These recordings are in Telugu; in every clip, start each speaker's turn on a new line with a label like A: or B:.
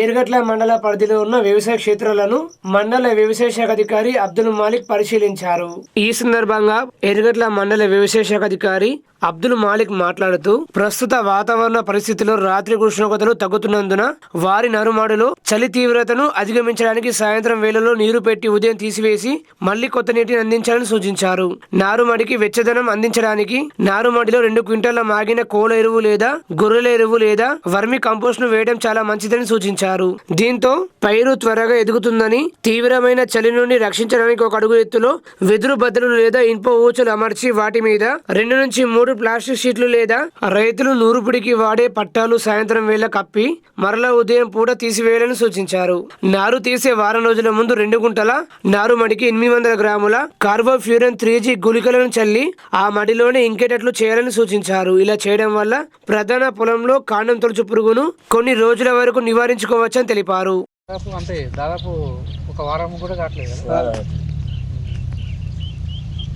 A: ఏరుగట్ల మండల పరిధిలో ఉన్న వ్యవసాయ క్షేత్రాలను మండల వ్యవసాయ శాఖ అధికారి అబ్దుల్ మాలిక్ పరిశీలించారు. ఈ సందర్భంగా ఎరుగట్ల మండల వ్యవసాయ శాఖ అధికారి అబ్దుల్ మాలిక్ మాట్లాడుతూ ప్రస్తుత వాతావరణ పరిస్థితుల్లో రాత్రి ఉష్ణోగ్రతలు తగ్గుతున్నందున వారి నరుమాడులో చలి తీవ్రతను అధిగమించడానికి సాయంత్రం వేళలో నీరు పెట్టి ఉదయం తీసివేసి మళ్ళీ కొత్త నీటిని అందించాలని సూచించారు. నారుమడికి వెచ్చదనం అందించడానికి నారుమడిలో రెండు క్వింటాల మాగిన కోల ఎరువు లేదా గొర్రెల ఎరువు లేదా వర్మి కంపోస్ట్ను వేయడం చాలా మంచిదని సూచించారు. దీంతో పైరు త్వరగా ఎదుగుతుందని తీవ్రమైన చలి నుండి రక్షించడానికి ఒక అడుగు ఎత్తులో వెదురు బద్దలు లేదా ఇనుప ఊచలు అమర్చి వాటి మీద రెండు నుంచి మూడు ప్లాస్టిక్ షీట్లు లేదా రైతులు నూరుపుడికి వాడే పట్టాలు సాయంత్రం వేళ కప్పి మరలా ఉదయం పూట తీసివేయాలని సూచించారు. నారు తీసే వారం రోజుల ముందు రెండు గుంటల నారు మడికి ఎనిమిది వందల గ్రాముల కార్బోఫ్యూరన్ త్రీ జీ గుళికలను చల్లి ఆ మడిలోనే ఇంకేటట్లు చేయాలని సూచించారు. ఇలా చేయడం వల్ల ప్రధాన పొలంలో కాండం తొలచు పురుగును కొన్ని రోజుల వరకు నివారించుకోవచ్చని తెలిపారు.
B: దాదాపు అంటే దాదాపు ఒక వారం కూడా కావట్లేదు కదా?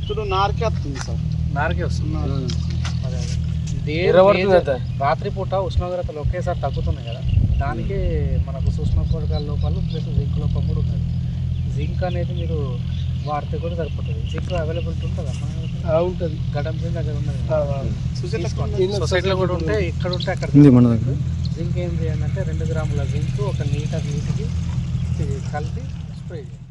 C: ఇప్పుడు నారకే వస్తుంది సార్.
B: నారకే వస్తుంది. అదే అదే. డే-
C: ఎర్రబడుతుంది
B: డే-
C: అంతా.
B: రాత్రి పూట ఉష్ణోగ్రతలు ఒకేసారి తగ్గుతున్నాయి కదా? దానికి మనకు సూక్ష్మ పోషకాల లోపాలు ప్లస్ జింక్ లోపం కూడా ఉన్నది. జింక్ అనేది మీరు వాడితే కూడా సరిపోతుంది. జింక్ అవైలబిలిటీ ఉంటుందా? దగ్గర?
C: ఉంటుంది.
B: గడం జింక్ దగ్గర ఉన్నది. తీసుకోండి.
C: ఇన్న
B: సొసైటీలో కూడా ఉంటే ఇక్కడ ఉంటే అక్కడ
D: ఉంది మన దగ్గర.
B: జింక్ ఏం చేయండి అంటే రెండు గ్రాముల జింక్ ఒక లీటర్ నీటికి కలిపి స్ప్రే చేయండి.